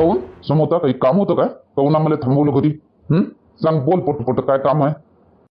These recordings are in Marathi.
काहून समोता काही काम होतं काय? काहून आम्हाला थांबवलं घरी हं? सांग बोल पट पट काय काम आहे?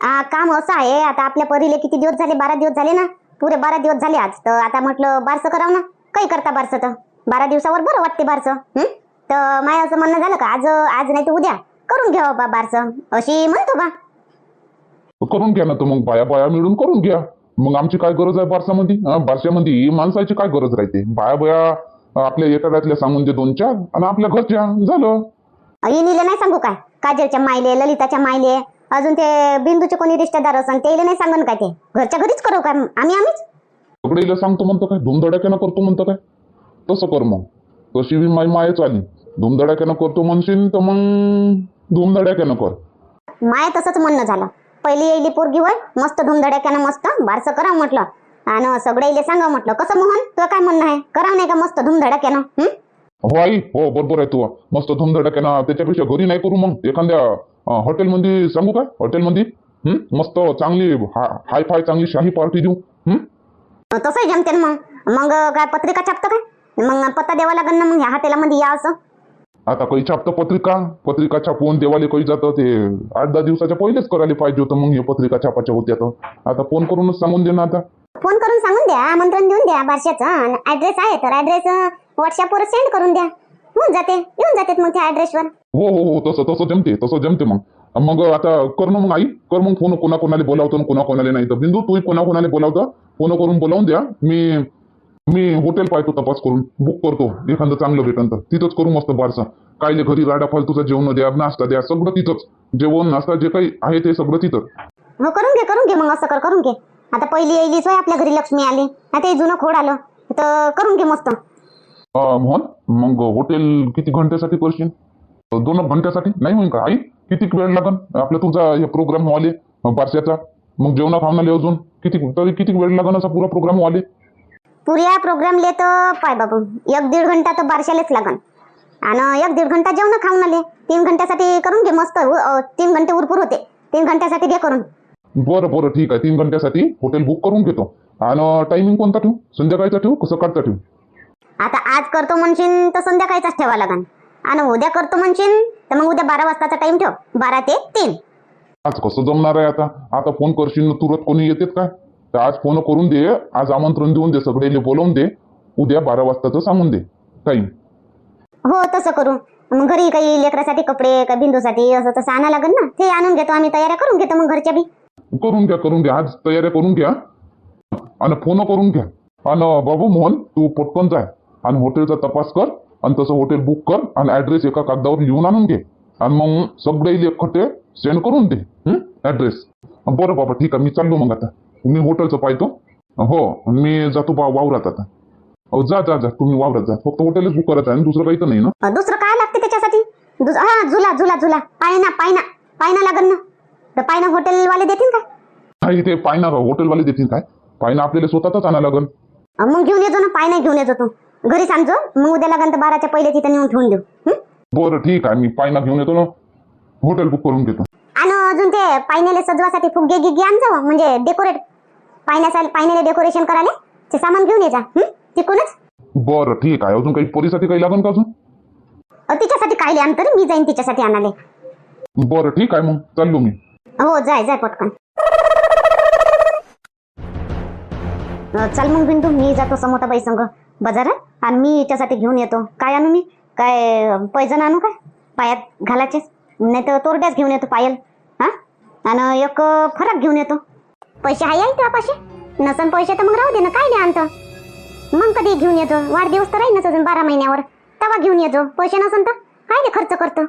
आ, काम असं आहे आता आपल्या परीले किती दिवस झाले? बारा दिवस झाले ना? पुरे बारा दिवस झाले आज. तर आता म्हटलं बारसं करावं ना? काही करता बारसं तर. बारा दिवसावर बरं वाटते बारसं हं? तर माय असं म्हणणं झालं का आज आज नाही तर उद्या. करून घ्यावं बा बारसं. अशी म्हणतो बा. करून घ्या ना तर मग बाया बाया मिळून करून घ्या. मग आमची काय गरज आहे बारसामध्ये? हं? बारशामध्ये माणसाची काय गरज राहते? बाया बाया आपल्या एखाद्यातल्या सांगून दे दोन चार आणि आपल्या घरच्या झालं. इनीले नाही सांगू काय? काजलच्या मायले ललिताच्या मायले अजून ते बिंदूचे कोणी रिश्तेदार असं ते नाही सांगन काय ते? घरच्या घरीच करू काय? आम्ही आम्हीच? सगळे इला सांगतो म्हणतो काय? धुमधडाक्यानं करतो म्हणतो काय? तसं कर मग. तशी बी माई मायच आली. धुमधडाक्यानं करतो म्हणशील तर मग धुमधडाक्यानं कर. माय तसंच म्हणणं झालं. पहिली येईली पोरगी होय मस्त धुमधडाक्यानं मस्त बारसं करा म्हटलं. आणि सगळ्याले सांगा म्हटलं. कसं मोहन? तुझं काय म्हणणं आहे? करावं नाही का मस्त धुमधडाक्यानं? हं? हो आई. हो बरोबर आहे तू. मस्त धुमधडाक्यानं. त्याच्यापेक्षा घरी नाही करू मग. एखाद्या अं, हॉटेलमध्ये सांगू काय हॉटेलमध्ये हं? मस्त चांगली हाय फाय चांगली शाही पार्टी देऊ. हं? तसंही जमते ना मग. मग काय पत्रिका छापतं काय? मग पत्ता द्यावा लागेल ना मग ह्या हॉटेलामध्ये या असं? आता काही छापतं पत्रिका? पत्रिका छापवून देवाले काही जातं ते आठ दहा दिवसाच्या पहिलेच करायला पाहिजे होतं मग हे पत्रिका छापाच्या होत्या तर. आता फोन करूनच सांगून दे ना आता. फोन करून सांगून द्या आमंत्रण देऊन द्या बारशाचं ऍड्रेस आहे तर ऍड्रेस व्हॉट्सअपवर सेंड करून द्या. होऊन जाते येऊन जातात मग त्या ऍड्रेसवर हो हो हो तसं तसं जमते तसं जमते मग. मग आता कर ना मग आई कर मग फोन कोणा कोणाला बोलावतो कोणा कोणाला नाही. तर बिंदू तू कोणा कोणाला बोलावतं फोन करून बोलावून द्या. मी मी हॉटेल पाहतो तपास करून बुक करतो एखादं चांगलं भेटन तर. तिथंच करू मस्त बारसा. कायले घरी राडा फालतूचा जेवण द्या नाश्ता द्या सगळं तिथंच. जेवण नाश्ता जे काही आहे ते सगळं तिथं. हो करून घे करून घे मग असं कर करून घे. आता पहिली येईलीच होय आपल्या घरी लक्ष्मी आली. आता हे जुनं खोड आलं. तर करून घे मस्त. अं, मोहन मग हॉटेल किती घंट्यासाठी करशील? दोन एक घंट्यासाठी? नाही होईल का आई? किती वेळ लागन? आपला तुझा हे प्रोग्राम व्हाले बारशाचा मग जेवणा खावणाले अजून? किती तरी किती वेळ लागन असा पुरा प्रोग्राम व्हाले पुऱ्या प्रोग्रामले तर पाय बाबू एक दीड घंटा तर बारशालेच लागन. आणि एक दीड घंटा जेवण खाऊन आले. तीन घंट्यासाठी करून घे मस्त उ- अ, तीन घंटे उरपूर होते. तीन घंट्यासाठी घे करून. बरं बरं ठीक आहे. तीन घंट्यासाठी हॉटेल बुक करून घेतो. आणि टायमिंग कोणता ठेवू? संध्याकाळचा ठेवू कसं सकाळचा ठेवू? आता आज करतो म्हणशील तर संध्याकाळचाच ठेवा लागन. आणि उद्या करतो म्हणशील तर मग उद्या बारा वाजताचा टाइम ठेव. बारा ते तीन. आज कसं जमणार आहे आता? आता फोन करशील ना तुरंत कोणी येतेत काय? तर आज फोन करून दे आज आमंत्रण देऊन दे सगळे बोलवून दे. उद्या बारा वाजताचं सांगून दे. टाईम हो तसं करू. मग घरी काही लेकरासाठी कपडे का बिंदूसाठी असं तसं आणा लागेल ना? ते आणून घेतो. आम्ही तयाऱ्या करून घेतो मग घरच्या बी. करून घ्या करून घ्या. आज तयाऱ्या करून घ्या. आणि फोन करून घ्या. आणि बाबू मोहन तू पटकन जाय आणि हॉटेलचा तपास कर. आणि तसं हॉटेल बुक कर. आणि ऍड्रेस एका कागदावर लिहून आणून घे. आणि मग सगळे एकखटे सेंड करून दे. ऍड्रेस बरं बाबा ठीक आहे. मी चाललो मग आता. मी हॉटेलचं पाहतो. हो मी जातो बा वावरात आता. अहो जा जा जा. तुम्ही वावरात जा. फक्त हॉटेलच बुक करत आहे. आणि दुसरं काही तर नाही ना? दुसरं काय लागते त्याच्यासाठी? झुला झुला झुला. पायना पायना. पायना लागन. ना तर पायना हॉटेलवाले देतील का? हा इथे पायना हॉटेलवाले देतील काय? पायना आपल्याला स्वतःच आणायला लागल अ, मग घेऊन येतो ना पायना घेऊन येतो तू. घरी सांगतो मग उद्या लागन तर बाराच्या पहिले तिथं नेऊन ठेवून देऊ. हं? बरं ठीक आहे. मी पायना घेऊन येतो ना हॉटेल बुक करून घेतो. आणि अजून ते पायण्याला सजवासाठी फुगे गिगे आण जावं म्हणजे डेकोरेट पायण्यासाठी पायण्याला डेकोरेशन करायला ते सामान घेऊन ये जा हं? तिकूनच. बरं ठीक आहे. अजून काही पोरीसाठी काही लागन का अजून? अ, तिच्यासाठी कायले आण तर मी जाईन तिच्यासाठी आणाले बरं ठीक आहे मग. चाललो मी. हो जाय जाय पटकन. चल मग बिंदू मी जातो समोताबाई संग बाजारात आणि मी याच्यासाठी घेऊन येतो. काय आणू मी? काय पैजण आणू काय? पायात घालायचे नाही तर तोरड्याच घेऊन येतो पायल. हा? आणि एक फरक घेऊन येतो. पैसे आहे आई पैसे नसन पैसे तर मग राहू दे ना काय नाही आणतं? मग कधी घेऊन येतो? वाढदिवस तर राहील अजून बारा महिन्यावर. तेव्हा घेऊन येतो. पैसे नसन तर काय रे खर्च करतो.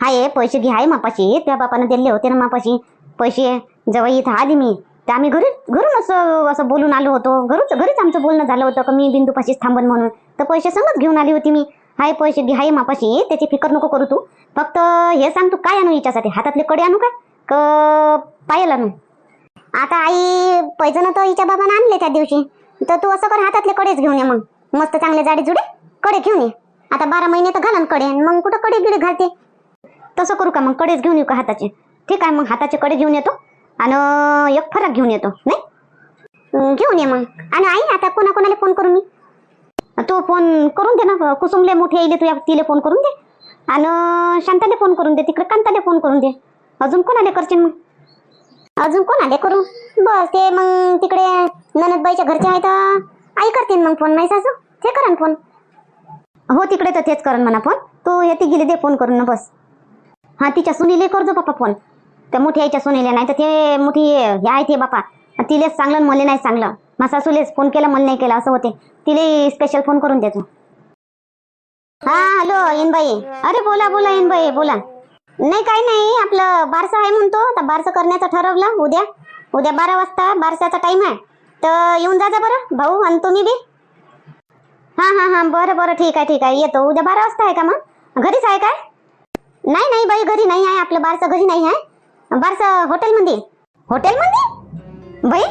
हाय पैसे घे आहे मापाशी. त्या बापानं दिले होते ना मापाशी. पैसे जेव्हा इथं आली मी तर आम्ही घरी घरून असं असं बोलून आलो होतो. घरूच घरीच आमचं बोलणं झालं होतं का मी बिंदूपाशीच थांबन म्हणून. तर पैसे समज घेऊन आली होती मी. हाय पैसे घे हाय मापाशी त्याची फिकर नको करू तू. फक्त हे सांग तू काय आणू हिच्यासाठी? हातातले कडे आणू का? क पायल आणू? आता आई पैजनं तर हिच्या बाबानं आणले त्या दिवशी. तर तू असं कर हातातले कडेच घेऊन ये मग. मस्त चांगले जाडे जुडे कडे घेऊन ये. आता बारा महिने तर घालनकडे मग कुठं कडे गिडे घालते? तसं करू का मग? कडेच घेऊन येऊ का हाताचे? ठीक आहे मग हाताचे कडे घेऊन येतो आणि एक फरक घेऊन येतो नाही? घेऊन ये मग. आणि आई आता कोणाकोणाला फोन करू मी? तू फोन करून दे ना कुसुमले मोठे येईल तू तिला फोन करून दे. आणि शांताले फोन करून दे तिकडे कांताले फोन करून दे. अजून कोणाले करशील मग? अजून कोणाले करू? बस ते मग तिकडे ननदबाईच्या घरचे आहे तर आई करतील मग फोन नाही सासू? ते करा फोन हो तिकडे तर तेच करण म्हणा फोन तू येते गेली दे फोन करून ना बस. हा तिच्या सुनीले करजो बापा फोन त्या मोठी आईच्या सुनीले नाही तर ते मोठी हे आहे ते बापा. तिलेच चांगलं आणि मला नाही चांगलं. मग सासूलेच फोन केला मला नाही केला असं होते. तिले स्पेशल फोन करून देतो. हा हॅलो इनबाई. अरे बोला बोला इनबाई बोला. नाही काही नाही. आपलं बारसं आहे म्हणतो. आता बारसं करण्याचं ठरवलं उद्या. उद्या बारा वाजता बारसाचा टाइम आहे. तर येऊन जा जा बरं भाऊ आणि तुम्ही बी. हा हा हा बरं बरं ठीक आहे ठीक आहे. येतो. उद्या बारा वाजता आहे का मग? घरीच आहे काय? नाही नाही बाई घरी नाही आहे. आपलं बारसं घरी नाही आहे. बारसं हॉटेलमध्ये. हॉटेलमध्ये? बाई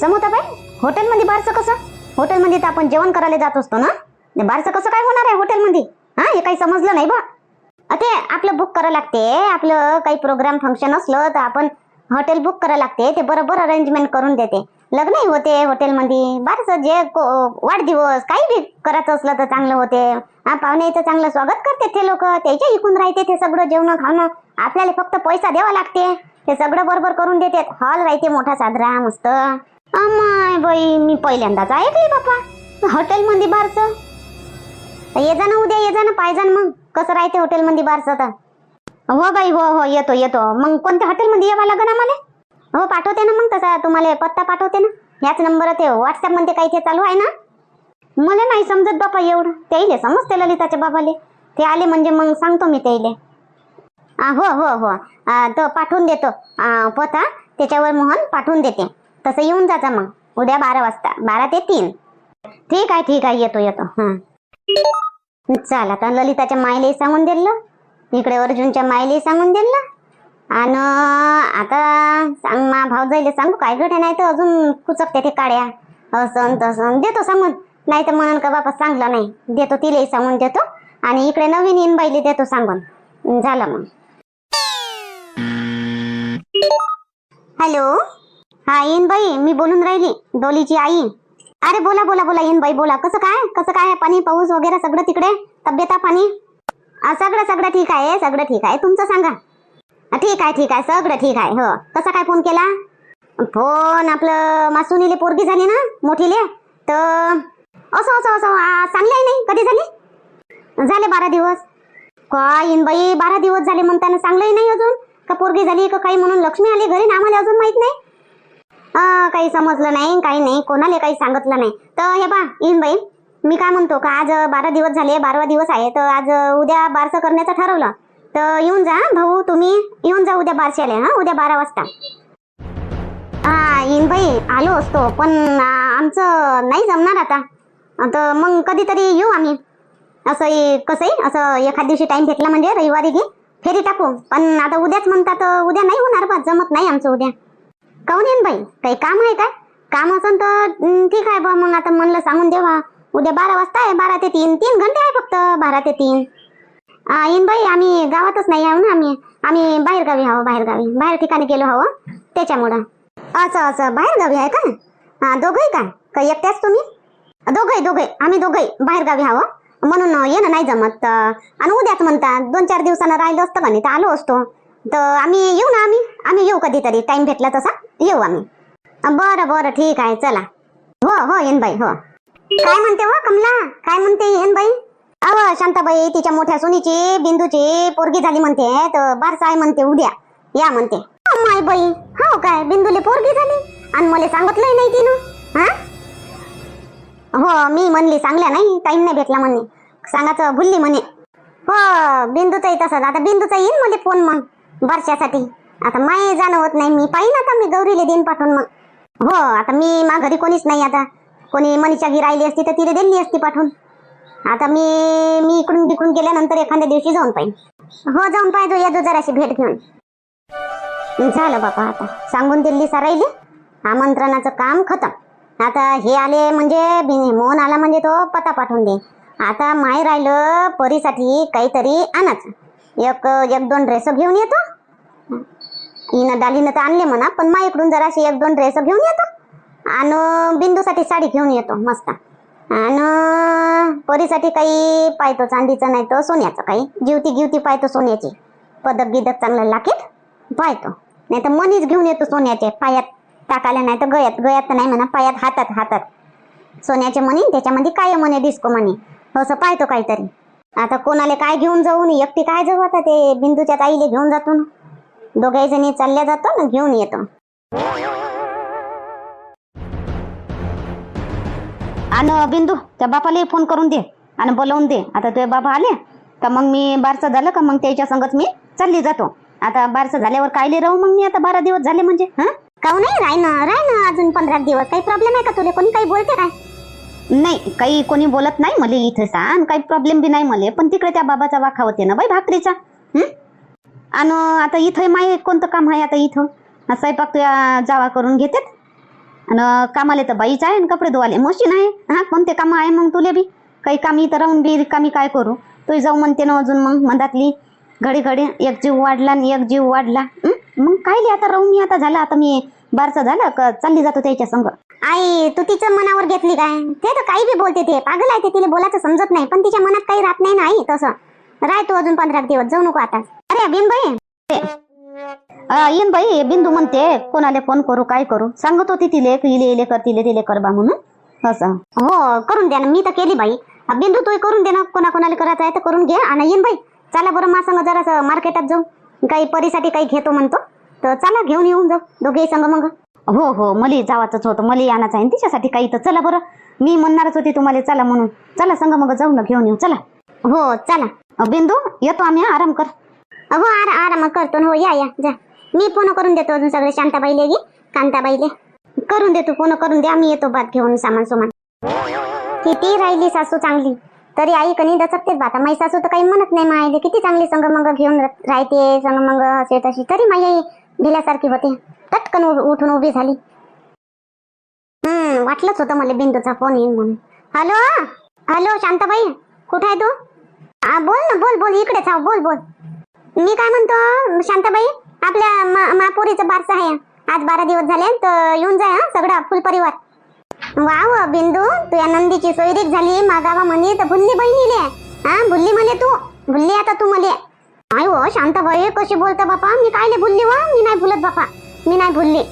समोता बाई हॉटेलमध्ये बारसं कसं? हॉटेलमध्ये तर आपण जेवण करायला जात असतो ना? बारसं कसं काय होणार आहे हॉटेलमध्ये? हा हे काही समजलं नाही बा. ते आपलं बुक करावं लागते. आपलं काही प्रोग्राम फंक्शन असलं तर आपण हॉटेल बुक करावं लागते. ते बरोबर अरेंजमेंट करून देते. लग्नही होते हॉटेलमध्ये बारसं जे वाढदिवस काही बी करायचं असलं तर चांगलं होते. हा पाहुण्याचं चांगलं स्वागत करते ते लोक. त्याच्या इकून राहते ते सगळं जेवण खाणं आपल्याला फक्त पैसा द्यावा लागते. ते सगळं बरोबर करून देते. हॉल राहते मोठा साजरा मस्त. अमाय बाई मी पहिल्यांदाच ऐकली बापा. हॉटेलमध्ये बारसं. ये जा ना उद्या ये जा ना पाहिजे ना मग. कसं राहते हॉटेलमध्ये बारसं तर? हो बाई हो हो येतो येतो. मग कोणत्या हॉटेलमध्ये यावं लागेल आम्हाला? हो पाठवते ना मग तसा. तुम्हाला पत्ता पाठवते ना. ह्याच नंबर ते व्हॉट्सअपमध्ये काही ते चालू आहे ना. मला नाही समजत बापा एवढं. त्याईले समजते ललिताच्या बाबाले. ते आले म्हणजे मग सांगतो मी त्याईले आ, हो हो हो. आ, तो पाठवून देतो. आ, पत्ता. त्याच्यावर मोहन पाठवून देते. तसं येऊन जाता मग. उद्या बारा वाजता. बारा ते तीन. ठीक आहे ठीक आहे. येतो येतो. हां. चल आता ललिताच्या मायलेही सांगून दिलं. इकडे अर्जुनच्या मायलेही सांगून दिलं. आणि आता सांग मा भाऊ जाईल सांगू काय गट नाही तर अजून कुचकते ते काड्या. असं तसं देतो सांगून. नाही तर म्हणून का बापा सांगला नाही. देतो तिलाही सांगून देतो. आणि इकडे नवीन इन बाईले देतो सांगून. झालं मग. हॅलो? हा इन बाई. मी बोलून राहिली. डोलीची आई. अरे बोला बोला बोला. इन बाई बोला. कसं काय? कसं काय? पाणी पाऊस वगैरे सगळं तिकडे? तब्येता पाणी? सगळं सगळं ठीक आहे. सगळं ठीक आहे. तुमचं सांगा. ठीक आहे ठीक आहे. सगळं ठीक आहे हो. कसा काय फोन केला? फोन आपलं मासुनीले पोरगी झाली ना मोठीले. तर असं असं असं आ, चांगली आहे नाही? कधी झाली? झाले बारा दिवस. काय इन बाई बारा दिवस झाले म्हणताना चांगलंही नाही अजून? का पोरगी झाली का काही म्हणून लक्ष्मी आली घरी? ना आम्हाला अजून माहीत नाही. काही समजलं नाही काही नाही. कोणाला काही सांगितलं नाही. तर हे बा इन बाई मी काय म्हणतो का आज बारा दिवस झाले बारावा दिवस आहे. तर आज उद्या बारसं करण्याचं ठरवलं. तर येऊन जा भाऊ तुम्ही येऊन जा उद्या बारशाला हा उद्या बारा वाजता. हा येईन बाई आलो असतो पण आमचं नाही जमणार आता. तर मग कधीतरी येऊ आम्ही. असं कसंही असं एखाद दिवशी टाइम भेटला म्हणजे रविवारी घे फेरी टाकू. पण आता उद्याच म्हणतात उद्या नाही होणार बा जमत नाही आमचं उद्या. काऊन येईन बाई? काही काम आहे काय? काम असन तर ठीक आहे बा मग आता म्हणलं सांगून देवा. उद्या बारा वाजता आहे बारा ते तीन. तीन घंटे आहे फक्त बारा ते तीन. येईन बाई आम्ही गावातच नाही आहो ना आम्ही. आम्ही बाहेर गावी आहो बाहेर गावी बाहेर ठिकाणी गेलो आहो त्याच्यामुळं. असं असं. बाहेर गावी आहे का? हा दोघंही काय का एकट्याच तुम्ही? दोघंही दोघंही. आम्ही दोघंही बाहेर गावी आहो. म्हणून येणं नाही जमत. आणि उद्याच म्हणतात दोन चार दिवसानं राहिलं असतं का नाही तर आलो असतो. तर आम्ही येऊ ना आम्ही? आम्ही येऊ कधीतरी. टाइम भेटला तसा येऊ आम्ही. बरं बरं. ठीक आहे चला. हो हो येन बाई हो. काय म्हणते हो कमला? काय म्हणते येन बाई? अव शांताबाई तिच्या मोठ्या सुनीची बिंदूची पोरगी झाली म्हणते तर बारसा आहे म्हणते उद्या. या म्हणते. माय बाई हो काय बिंदूले पोरगी झाली? आणि मला सांगितलंय नाही तिनं हा? हो मी म्हणली सांगल्या नाही टाइम नाही भेटला म्हणे. सांगायचं भुलली म्हणे. हो बिंदूचाही तसंच. आता बिंदूचा येईन मला फोन मग बारशासाठी आता माय जाणं होत नाही मी पाहिन आता मी गौरीले देईन पाठवून मग. हो आता मी मा घरी कोणीच नाही आता. कोणी मनीषा घरी राहिली असती तर तिला दिली असती पाठवून. आता मी मी इकडून तिकडून गेल्यानंतर एखाद्या दिवशी जाऊन पाहिजे हो जाऊन पाहिजे या जराशी भेट घेऊन. झालं बापा आता. सांगून दिल्ली सरायली आमंत्रणाचं काम खतम. आता हे आले म्हणजे मोहन आला म्हणजे तो पत्ता पाठवून दे आता माय राहिलं परीसाठी काहीतरी आणायचं. एक एक दोन ड्रेस घेऊन येतो. हिनं डालीनं तर आणले म्हणा पण माईकडून जराशी एक दोन ड्रेस घेऊन येतो. आणि बिंदूसाठी साडी घेऊन येतो मस्त. आणि परीसाठी काही पाहतो चांदीचं नाही तर सोन्याचं काही. जीवती गिवती पाहतो सोन्याची. पदक गिदक चांगलं लाकीत पाहतो. नाही तर मनीच घेऊन येतो सोन्याचे. पायात टाकायला नाही तर गयात गयात तर नाही म्हणा पायात हातात हातात. सोन्याचे मणी त्याच्यामध्ये काय म्हणे डिस्को म्हणे. असं पाहतो काहीतरी. आता कोणाला काय घेऊन जाऊ नी एकटी काय जाऊ आता ते बिंदूच्या ताईले घेऊन जातो ना. दोघाही जणी चालल्या जातो ना घेऊन येतो. आणि बिंदू त्या बापाला फोन करून दे आणि बोलवून दे. आता तुझे बाबा आले का मग मी बारसं झालं का? मग त्याच्या संगत मी चालली जातो. आता बारसं झाल्यावर कायले राहू? मग मी आता बारा दिवस झाले म्हणजे हा? काहून नाही? राय ना राय ना अजून पंधरा दिवस. काही प्रॉब्लेम आहे का तुला? कोणी काही बोलते काय नाही काही कोणी बोलत नाही मला इथे सांग. काही प्रॉब्लेम बी नाही मला. पण तिकडे त्या बाबाचा वाखा होते ना बाई भाकरीचा? आणि आता इथं माय कोणतं काम आहे? आता इथं? स्वयंपाक तुया जावा करून घेतात? आणि कामाले तर बाईच आहे आणि कपडे धुवाले. मशीन आहे. हा कोणते काम आहे मग तुले बी? काही कामी तर राहून बी कामी काय करू? तू जाऊ म्हणते ना अजून मग मधातली. घडी घडी एक जीव वाढला आणि एक जीव वाढला. मग काय लिहि आता राहून मी आता झालं? आता मी बारचं झालं का चालली जातो त्याच्या संग? आई तू तिच्या मनावर घेतली काय? ते तर काही बी बोलते ते. पागल आहे ते तिला बोलायचं समजत नाही. पण तिच्या मनात काही राहत नाही ना आई तसं. राय तू अजून पंधरा दिवस. जाऊ नको आता अरे बिन बाई येन बाई बिंदू म्हणते कोणाला फोन करू काय करू? सांगत होती तिले इले इले कर तिले तिले कर बा म्हणून. असं. हो करून द्या ना मी तर केली बाई. बिंदू तू करून दे ना कोणा कोणाला करायचं आहे तर करून घे. आणि येईन बाई चला बरं मा सांग जरा मार्केटात जाऊ. काही परीसाठी काही घेतो म्हणतो. तर चला घेऊन येऊन जाऊ दोघेही सांग मग. हो हो मला जावाचंच होतं मला आणायचं आहे तिच्यासाठी काही. तर चला बरं मी म्हणणारच होती तुम्हाला चला म्हणून. चला सांग मग जाऊ ना घेऊन येऊ चला. हो चला. अ, बिंदू येतो आम्ही आराम कर. हो आरा आराम करतो हो या या जा. मी फोन करून देतो अजून सगळे शांताबाईले गी कांताबाईले. करून देतो फोन करून द्या मी येतो बात घेऊन सामान सुमान. किती राहिली सासू चांगली. तरी आई कणी दचकतेच बाता माई सासू तर काही म्हणत नाही मायले. किती चांगली संगमंग घेऊन राहते संगमंग असे तशी. तरी माई आई भिल्यासारखी होते. पटकन उठून उभी झाली. हम्म वाटलंच होतं मला बिंदूचा फोन येईल म्हणून. हॅलो? हॅलो शांताबाई? कुठे आहे तू? बोल ना बोल बोल इकडेच हा बोल बोल. मी काय म्हणतो शांताबाई? आपल्या मा- महापोरीचं बारसं आहे. आज बारा दिवस झाले तर येऊन जाय हा सगळा फुल परिवार. वा वा बिंदू तू या नंदीची सोयरीक झाली मागावा म्हणे तर भुल्ली बहिणीले. हा भुल्ली म्हणे तू. भुल्ली आता तू मले आय हो शांताबाई कशी बोलता बापा? मी काय नाही भुलली वा हो, मी नाही भुलत बापा. मी नाही भुलली.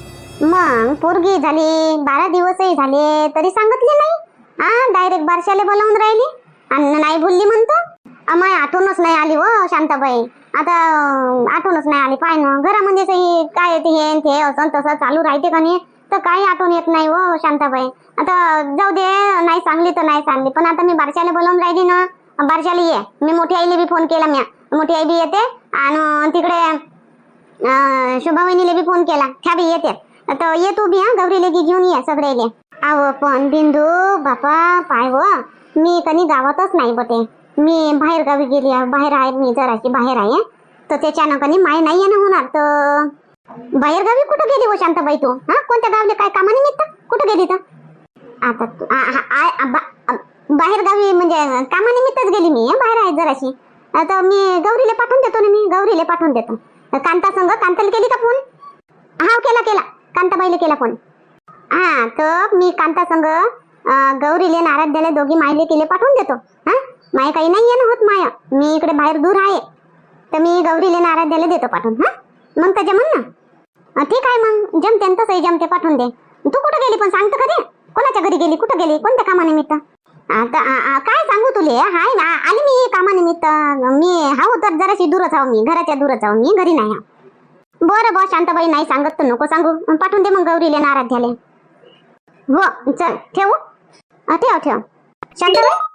मग पोरगी झाली बारा दिवसही झाले तरी सांगितले नाही? हा डायरेक्ट बारशाले बोलावून राहिली. आणि नाही भुलली म्हणतो. आम्हाला आठवणच नाही आली व शांताबाई. आता आठवणच नाही आली. पाय ना म्हणजे काय ते हे ते असं तसं चालू राहते का नाही? तर काही आठवण येत नाही हो शांताबाई. आता जाऊ दे नाही सांगली तर नाही सांगली. पण आता मी बारशाला बोलावून राहिली ना बारशाला ये. मी मोठी आईला बी फोन केला म्या. मोठी आई बी येते आणि तिकडे अं, शुभावहिनीला बी फोन केला. ह्या बी येते. तर ये तू बी हा गौरीले बी घेऊन ये सगळेले. अहो पण बिंदू बापा पाय व मी कधी गावातच नाही बटे. मी बाहेर गावी गेली आहे बाहेर आहे मी जराशी बाहेर आहे. तर त्याच्यानं कधी माय नाही येणं होणार तर बाहेर गावी कुठं गेली हो शांताबाई तू? हा? कोणत्या गावले काय कामानिमित्त कुठं गेली तर? आता तू- बाहेर गावी म्हणजे कामानिमित्तच गेली मी बाहेर आहे जराशी. आता मी गौरीला पाठवून देतो ना मी गौरीला पाठवून देतो. कांता संग कांताला केली का फोन? हा केला केला. कांताबाईला केला फोन. हा तर मी कांता संग गौरीले नाराज द्यायला दोघी मायले केले पाठवून देतो. हा? माया काही नाही येणं होत माया. मी इकडे बाहेर दूर आहे. तर मी गौरीले नाराध्याला देतो पाठवून हा? मग तर जमन ना? ठीक आहे मग. जमते ना तसंही जमते पाठवून दे. तू कुठं गेली पण सांगतो खरे कोणाच्या घरी गेली? कुठं गेली? कोणत्या कामानिमित्त? आता काय सांगू तुले? हाय ना आली मी कामानिमित्त. मी हाव तर जराशी दूरच आहो मी घराच्या दूरच आहो मी घरी नाही बरं बॉ शांताबाई नाही सांगत तर नको सांगू. पाठवून दे मग गौरीले नाराध्याले. हो चल ठेवू? ठेव ठेव. शांताबाई?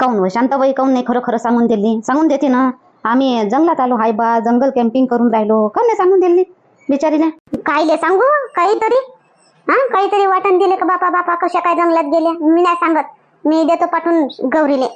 काऊन? शांताबाई काऊन नाही खरं खरं सांगून दिली? सांगून देते ना. आम्ही जंगलात आलो हाय बा जंगल कॅम्पिंग करून राहिलो. का नाही सांगून दिली बिचारीने कायले सांगू? काहीतरी? हा? काहीतरी वाटण दिले का बापा बापा कशा काय जंगलात गेले? मी नाही सांगत. मी देतो पाठवून गौरीले.